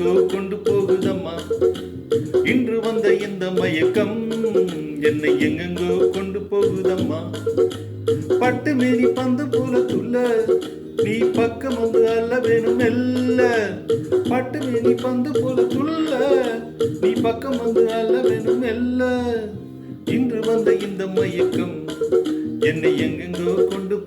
எங்கோ கொண்டு போகுதம்மா. இன்று வந்த இந்த மயக்கம் என்னை எங்கெங்கோ கொண்டு போகுதம்மா. பட்டு மீறி பந்து போல துள்ள நீ பக்கம் வந்து அல்ல வேணும் மெல்ல. பட்டு மீறி பந்து போல துள்ள நீ பக்கம் வந்து அல்ல வேணும் மெல்ல. இன்று வந்த இந்த மயக்கம் என்னை எங்கெங்கோ கொண்டு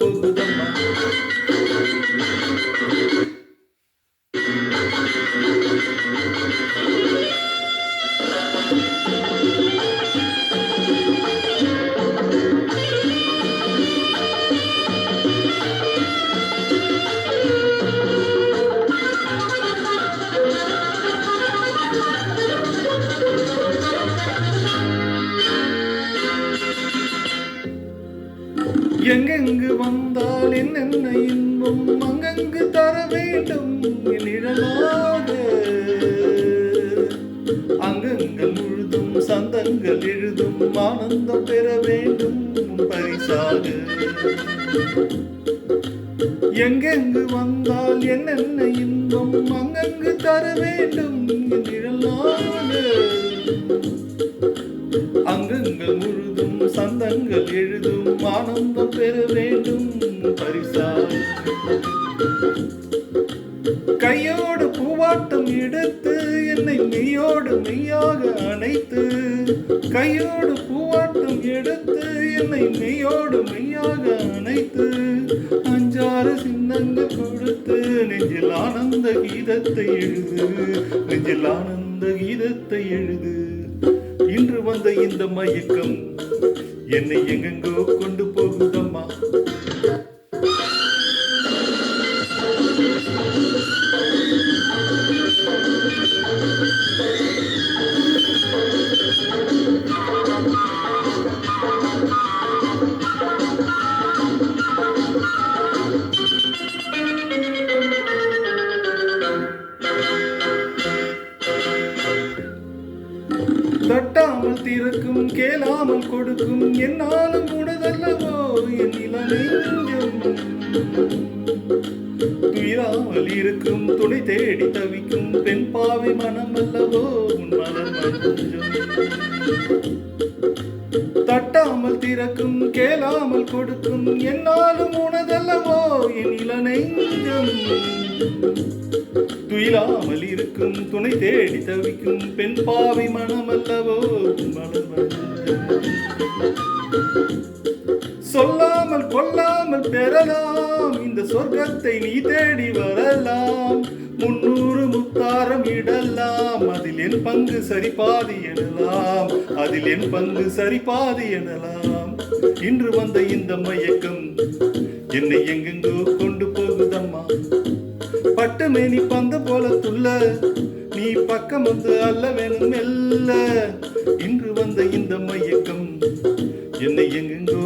எங்கெங்கு வந்தால் என்னென்ன இன்பம் அங்கங்கு தர வேண்டும் நிழலாக அங்கங்கள் முழுதும் சந்தங்கள் எழுதும் ஆனந்தம் பெற வேண்டும் பரிசாக. எங்கெங்கு வந்தால் என்னென்ன இன்பம் அங்கங்கு தர வேண்டும் நிழலாக அங்கங்கள் முழுதும் சந்தங்கள் எழுதும் ஆனந்தம் பெற வேண்டும் பரிசாய் கையோடு பூவாட்டம் எடுத்து என்னை மெய்யோடு மெய்யாக அணைத்து. கையோடு பூவாட்டம் எடுத்து என்னை மெய்யோடு மெய்யாக அணைத்து. அஞ்சாறு சின்னங்கள் கொடுத்து நெஞ்சில் ஆனந்த கீதத்தை எழுது. நெஞ்சில் ஆனந்த கீதத்தை எழுது. இன்று வந்த இந்த மயக்கம் என்னை எங்கெங்கோ கொண்டு தட்டாமல் திறக்கும் கேளாமல் கொடுக்கும். என்னாலும் உனதல்லவோ? என் இளநெஞ்சம் துயிராமல் இருக்கும் துணை தேடி தவிக்கும். பெண் பாவை மனம் அல்லவோ உன் மலர் தட்டாமல் திறக்கும் கேளாமல் கொடுக்கும். என்னாலும் உனதல்லவோ? என் இளநெஞ்சம் துயிலாமல் இருக்கும் துணை தேடி தவிக்கும் பெண் பாவி மனமல்லவோ? சொல்லாமல் கொல்லாமல் பெறலாம். இந்த சொர்க்கத்தை நீ தேடி வரலாம். முன்னூறு முத்தாரம் இடலாம். அதில் என் பங்கு சரிபாதி எனலாம். அதில் என் பங்கு சரிபாதி எனலாம். இன்று வந்த இந்த மயக்கம் என்னை எங்கெங்கோ கொண்டு போகுதம்மா. பட்டு மேனி பந்த மெல்ல. நீ பக்கம் வந்து அல்ல வேணும் மெல்ல. இன்று வந்த இந்த மயக்கம் என்னை எங்கெங்கோ